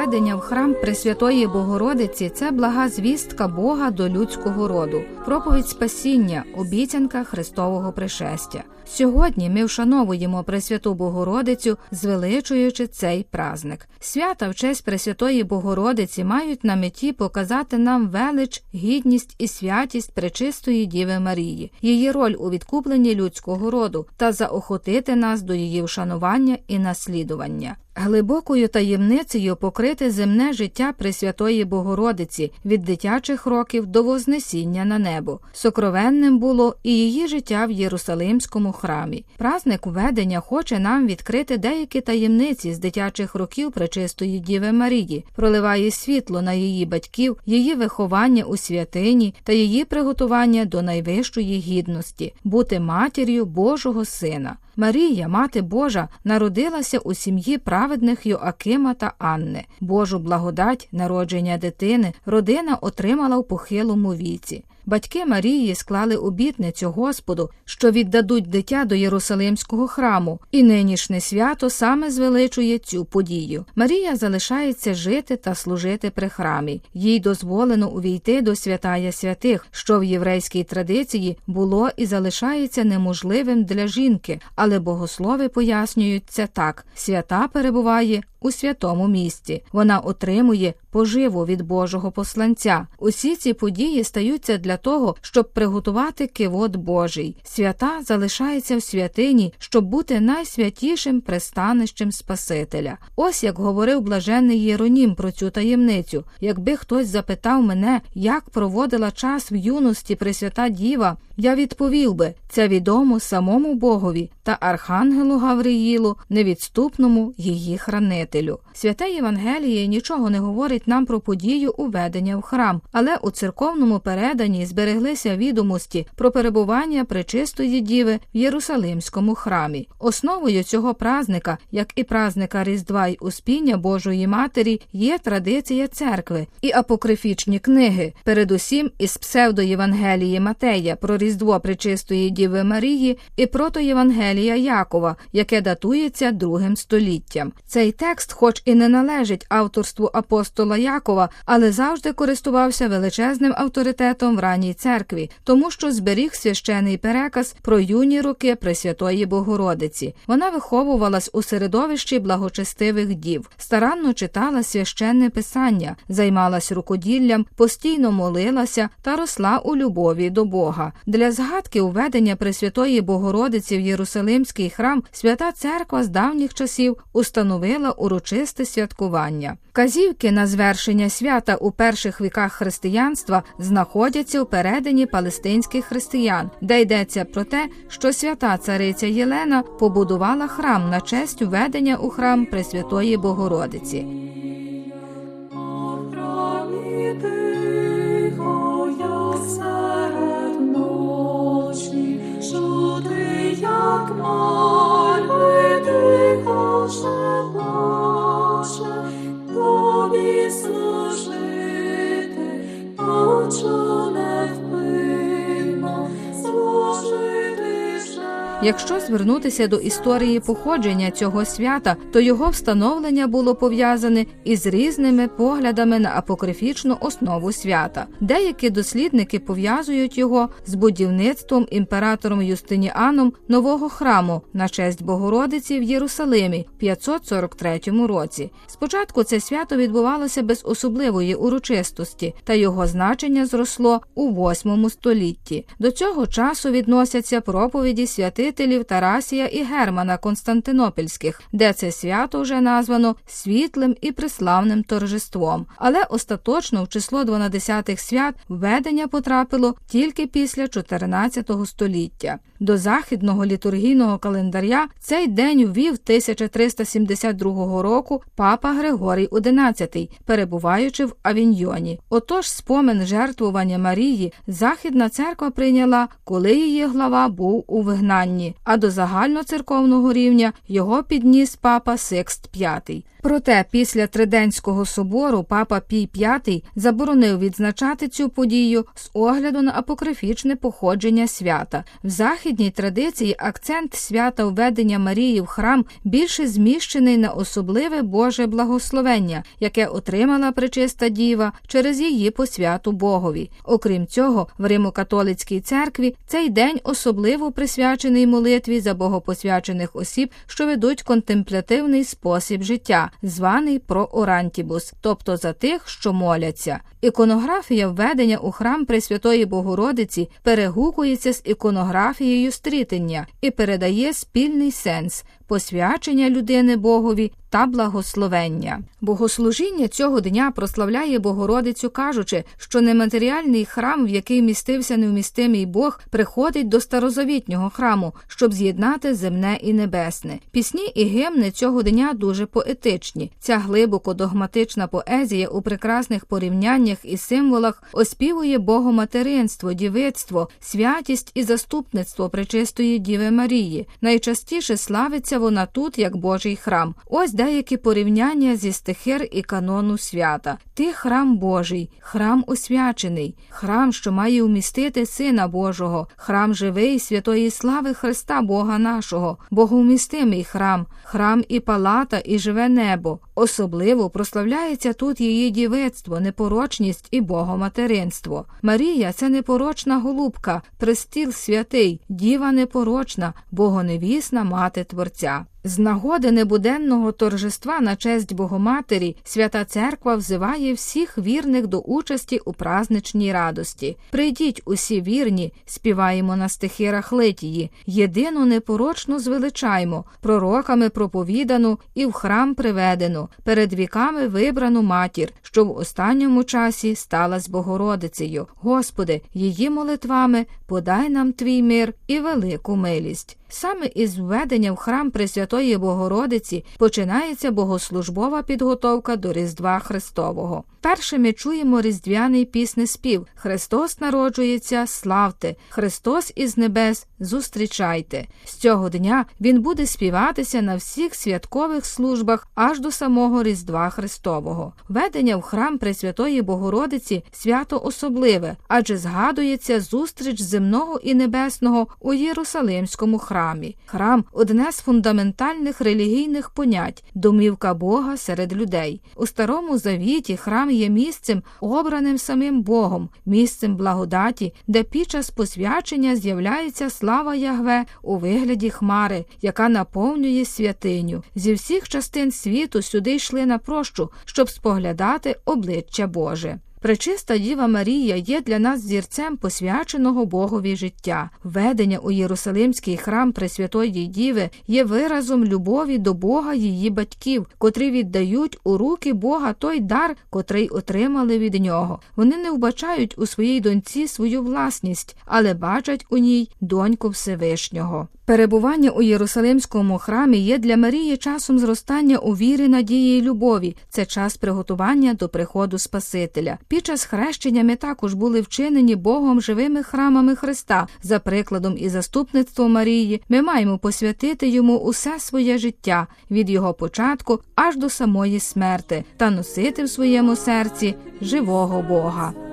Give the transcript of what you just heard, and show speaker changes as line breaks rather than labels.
Свято введення в храм Пресвятої Богородиці це блага звістка Бога до людського роду, проповідь спасіння, обіцянка Христового пришестя. Сьогодні ми вшановуємо Пресвяту Богородицю, звеличуючи цей праздник. Свята в честь Пресвятої Богородиці мають на меті показати нам велич, гідність і святість Пречистої Діви Марії, її роль у відкупленні людського роду та заохотити нас до її вшанування і наслідування. Глибокою таємницею покрите земне життя Пресвятої Богородиці від дитячих років до Вознесіння на небо. Сокровенним було і її життя в Єрусалимському храмі. Празник введення хоче нам відкрити деякі таємниці з дитячих років Пречистої Діви Марії, проливає світло на її батьків, її виховання у святині та її приготування до найвищої гідності бути матір'ю Божого Сина. Марія, мати Божа, народилася у сім'ї праведних Йоакима та Анни. Божу благодать, народження дитини, родина отримала в похилому віці. Батьки Марії склали обітницю Господу, що віддадуть дитя до Єрусалимського храму, і нинішнє свято саме звеличує цю подію. Марія залишається жити та служити при храмі. Їй дозволено увійти до святая святих, що в єврейській традиції було і залишається неможливим для жінки, але богослови пояснюють це так: свята перебуває у святому місті. Вона отримує поживу від Божого посланця. Усі ці події стаються для того, щоб приготувати кивот Божий. Свята залишається в святині, щоб бути найсвятішим пристанищем Спасителя. Ось як говорив блаженний Єронім про цю таємницю. Якби хтось запитав мене, як проводила час в юності Пресвята Діва, я відповів би це відомо самому Богові та Архангелу Гавриїлу, невідступному її хранителю. Святе Євангеліє нічого не говорить нам про подію уведення в храм, але у церковному переданні збереглися відомості про перебування пречистої діви в Єрусалимському храмі. Основою цього празника, як і празника Різдва й Успіння Божої Матері, є традиція церкви і апокрифічні книги, передусім із псевдоєвангелії Матея про Різдво Пречистої Діви Марії і протоєвангелія Якова, яке датується другим століттям. Цей текст, хоч і не належить авторству апостола Якова, але завжди користувався величезним авторитетом в ранній церкві, тому що зберіг священий переказ про юні роки Пресвятої Богородиці. Вона виховувалась у середовищі благочестивих дів, старанно читала священне писання, займалась рукоділлям, постійно молилася та росла у любові до Бога. Для згадки уведення Пресвятої Богородиці в Єрусалимський храм свята церква з давніх часів установила урочисте святкування. Казівки на звершення свята у перших віках християнства знаходяться у переданні палестинських християн, де йдеться про те, що свята цариця Єлена побудувала храм на честь введення у храм Пресвятої Богородиці. Якщо звернутися до історії походження цього свята, то його встановлення було пов'язане із різними поглядами на апокрифічну основу свята. Деякі дослідники пов'язують його з будівництвом імператором Юстиніаном нового храму на честь Богородиці в Єрусалимі в 543 році. Спочатку це свято відбувалося без особливої урочистості, та його значення зросло у 8 столітті. До цього часу відносяться проповіді святителів Тарасія і Германа Константинопільських, де це свято вже названо світлим і приславним торжеством. Але остаточно в число 12-х свят введення потрапило тільки після 14 століття. До західного літургійного календаря цей день ввів 1372 року папа Григорій XI, перебуваючи в Авіньйоні. Отож, спомин жертвування Марії Західна церква прийняла, коли її глава був у вигнанні, а до загальноцерковного рівня його підніс папа Сикст V. Проте після Триденського собору папа Пій V заборонив відзначати цю подію з огляду на апокрифічне походження свята. В західній традиції акцент свята введення Марії в храм більше зміщений на особливе Боже благословення, яке отримала пречиста діва через її посвяту Богові. Окрім цього, в Римо-католицькій церкві цей день особливо присвячений молитві за богопосвячених осіб, що ведуть контемплятивний спосіб життя, званий проорантібус, тобто за тих, що моляться. Іконографія введення у храм Пресвятої Богородиці перегукується з іконографією стрітення і передає спільний сенс посвячення людини Богові та благословення. Богослужіння цього дня прославляє Богородицю, кажучи, що нематеріальний храм, в який містився невмістимий Бог, приходить до старозавітнього храму, щоб з'єднати земне і небесне. Пісні і гімни цього дня дуже поетичні. Ця глибоко догматична поезія у прекрасних порівняннях і символах оспівує богоматеринство, дівицтво, святість і заступництво пречистої Діви Марії. Найчастіше славиться вона тут як Божий храм. Ось деякі порівняння зі стихир і канону свята. Ти храм Божий, храм освячений, храм, що має умістити Сина Божого, храм живий святої слави Христа Бога нашого, богоумістимий храм, храм і палата, і живе небо. Особливо прославляється тут її дівицтво, непорочність і богоматеринство. Марія це непорочна голубка, престіл святий, діва непорочна, богоневісна мати Творця. 家。З нагоди небуденного торжества на честь Богоматері Свята Церква взиває всіх вірних до участі у празничній радості. Прийдіть усі вірні, співаємо на стихирах Литії, єдину непорочну звеличаймо, пророками проповідану і в храм приведену, перед віками вибрану матір, що в останньому часі сталась Богородицею. Господи, її молитвами подай нам твій мир і велику милість. Саме із введення в храм Пресвятої Богородиці починається богослужбова підготовка до Різдва Христового. Перше ми чуємо різдвяний піснеспів Христос народжується, славте, Христос із небес, зустрічайте. З цього дня він буде співатися на всіх святкових службах аж до самого Різдва Христового. Введення в храм Пресвятої Богородиці свято особливе, адже згадується зустріч земного і небесного у Єрусалимському храмі. Храм одне з фундаментальних релігійних понять, домівка Бога серед людей. У старому завіті є місцем, обраним самим Богом, місцем благодаті, де під час посвячення з'являється слава Ягве у вигляді хмари, яка наповнює святиню. Зі всіх частин світу сюди йшли на прощу, щоб споглядати обличчя Боже. Пречиста Діва Марія є для нас зірцем посвяченого Богові життя. Введення у Єрусалимський храм Пресвятої Діви є виразом любові до Бога її батьків, котрі віддають у руки Бога той дар, котрий отримали від нього. Вони не вбачають у своїй доньці свою власність, але бачать у ній доньку Всевишнього. Перебування у Єрусалимському храмі є для Марії часом зростання у вірі, надії і любові. Це час приготування до приходу Спасителя. Під час хрещення ми також були вчинені Богом живими храмами Христа. За прикладом і заступництвом Марії ми маємо посвятити йому усе своє життя від його початку аж до самої смерти та носити в своєму серці живого Бога.